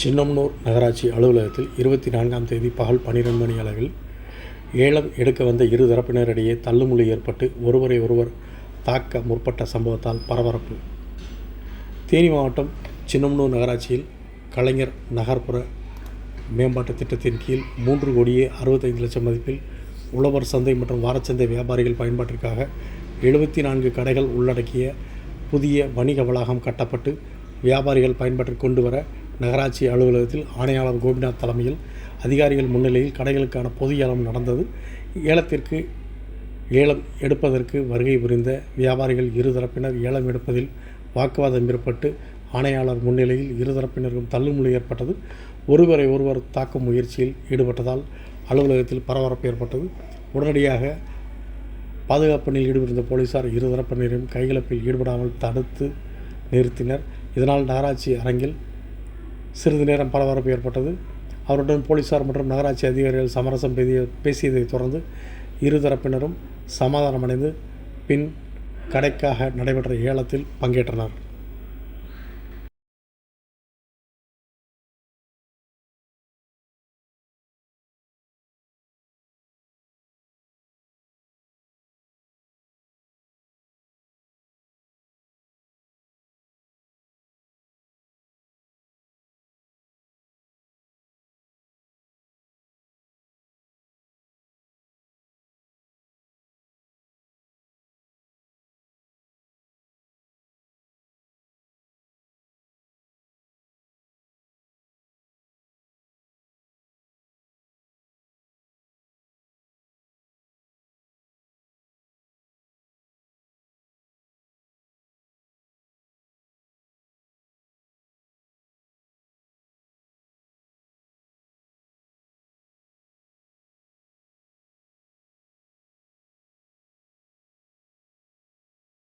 சின்னம்னூர் நகராட்சி அலுவலகத்தில் இருபத்தி நான்காம் தேதி பகல் பன்னிரெண்டு மணி அளவில் ஏலம் எடுக்க வந்த இரு தரப்பினரிடையே தள்ளுமுள்ளி ஏற்பட்டு ஒருவரை ஒருவர் தாக்க முற்பட்ட சம்பவத்தால் பரபரப்பு. தேனி மாவட்டம் சின்னம்னூர் நகராட்சியில் கலைஞர் நகர்ப்புற மேம்பாட்டு திட்டத்தின் கீழ் மூன்று கோடியே அறுபத்தைந்து லட்சம் மதிப்பில் உழவர் சந்தை மற்றும் வாரச்சந்தை வியாபாரிகள் பயன்பாட்டிற்காக எழுபத்தி நான்கு கடைகள் உள்ளடக்கிய புதிய வணிக வளாகம் கட்டப்பட்டு வியாபாரிகள் பயன்பாட்டிற்கு கொண்டு வர நகராட்சி அலுவலகத்தில் ஆணையாளர் கோபிநாத் தலைமையில் அதிகாரிகள் முன்னிலையில் கடைகளுக்கான பொது ஏலம் நடந்தது. ஏலத்திற்கு ஏலம் எடுப்பதற்கு வருகை புரிந்த வியாபாரிகள் இருதரப்பினர் ஏலம் எடுப்பதில் வாக்குவாதம் ஏற்பட்டு ஆணையாளர் முன்னிலையில் இருதரப்பினருக்கும் தள்ளுமுள்ளி ஏற்பட்டது. ஒருவரை ஒருவர் தாக்கும் முயற்சியில் ஈடுபட்டதால் அலுவலகத்தில் பரபரப்பு ஏற்பட்டது. உடனடியாக பாதுகாப்பு பணியில் ஈடுபட்டிருந்த போலீசார் இருதரப்பினரையும் கைகலப்பில் ஈடுபடாமல் தடுத்து நிறுத்தினர். இதனால் நகராட்சி அரங்கில் சிறிது நேரம் பரபரப்பு ஏற்பட்டது. அவருடன் போலீசார் மற்றும் நகராட்சி அதிகாரிகள் சமரசம் பேசிய பேசியதைத் தொடர்ந்து இருதரப்பினரும் சமாதானமடைந்து பின் கடைக்காக நடைபெற்ற ஏலத்தில் பங்கேற்றனர்.